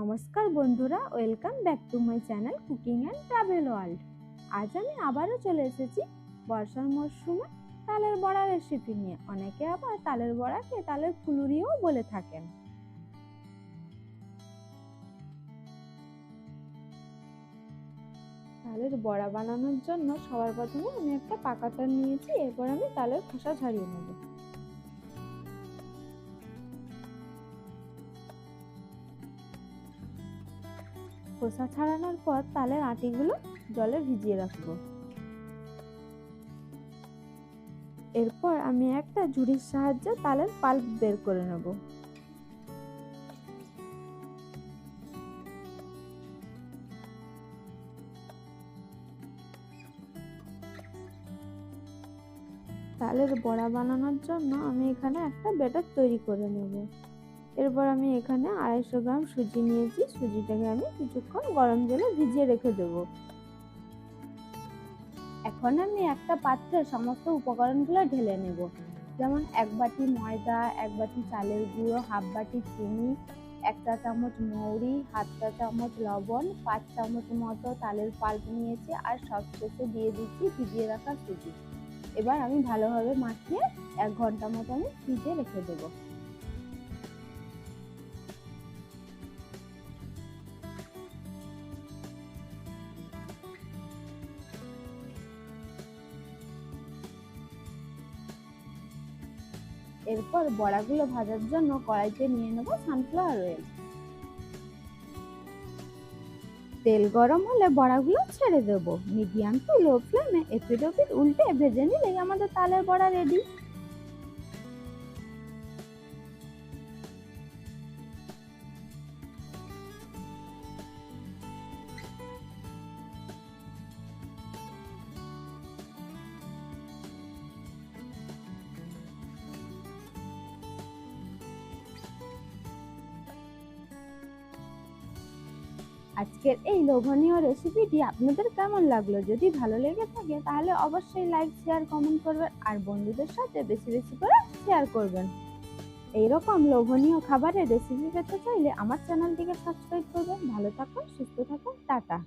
নমস্কার বন্ধুরা, welcome back to my channel cooking and travel world. আজ আমি আবারও চলে এসেছি বর্ষার মরশুমে তালের বড়া রেসিপি নিয়ে। অনেকে আবার তালের বড়াকে তালের ফুলুরিও বলে থাকেন। তালের বড়া বানানোর জন্য সবার প্রথমে আমি একটা পাকা তাল নিয়েছি, এরপর আমি তালের খোসা ছাড়িয়ে নেব। খোসা ছাড়ানোর পর তালের আটিগুলো জলে ভিজিয়ে রাখব। এরপর আমি একটা ঝুড়ির সাহায্যে তালের পাল্প বের করে নেব। তালের বড়া বানানোর জন্য আমি এখানে একটা ব্যাটার তৈরি করে নেব। এরপর আমি এখানে আড়াইশো গ্রাম সুজি নিয়েছি। সুজিটাকে আমি কিছুক্ষণ গরম জলে ভিজিয়ে রেখে দেবো। এখন আমি একটা পাত্রে সমস্ত উপকরণগুলো ঢেলে নেব। যেমন এক বাটি ময়দা, এক বাটি চালের গুঁড়ো, হাফ বাটি চিনি, একটা চামচ মৌরি চা চামচ লবণ, পাঁচ চামচ মতো তালের পাল্প নিয়েছি আর সব সবশেষে দিয়ে দিচ্ছি ভিজিয়ে রাখা সুজি। এবার আমি ভালোভাবে মাখিয়ে এক ঘণ্টা মতো আমি ফ্রিজে রেখে দেবো। এরপর বড়াগুলো ভাজার জন্য কড়াইতে নিয়ে নেব সানফ্লাওয়ার অয়েল তেল গরম হলে বড়াগুলো ছেড়ে দেব। মিডিয়াম টু লো ফ্লেমে এপিড উল্টে ভেজে নিলেই আমাদের তালের বড়া রেডি আজকের এই লোভনীয় রেসিপিটি আপনাদের কেমন লাগল? যদি ভালো লেগে থাকে, তাহলে অবশ্যই লাইক শেয়ার কমেন্ট করবেন আর বন্ধুদের সাথে বেশি বেশি করে শেয়ার করবেন। এইরকম লোভনীয় খাবারের রেসিপি পেতে চাইলে আমার চ্যানেলটিকে সাবস্ক্রাইব করবেন। ভালো থাকুন, সুস্থ থাকুন, টাটা।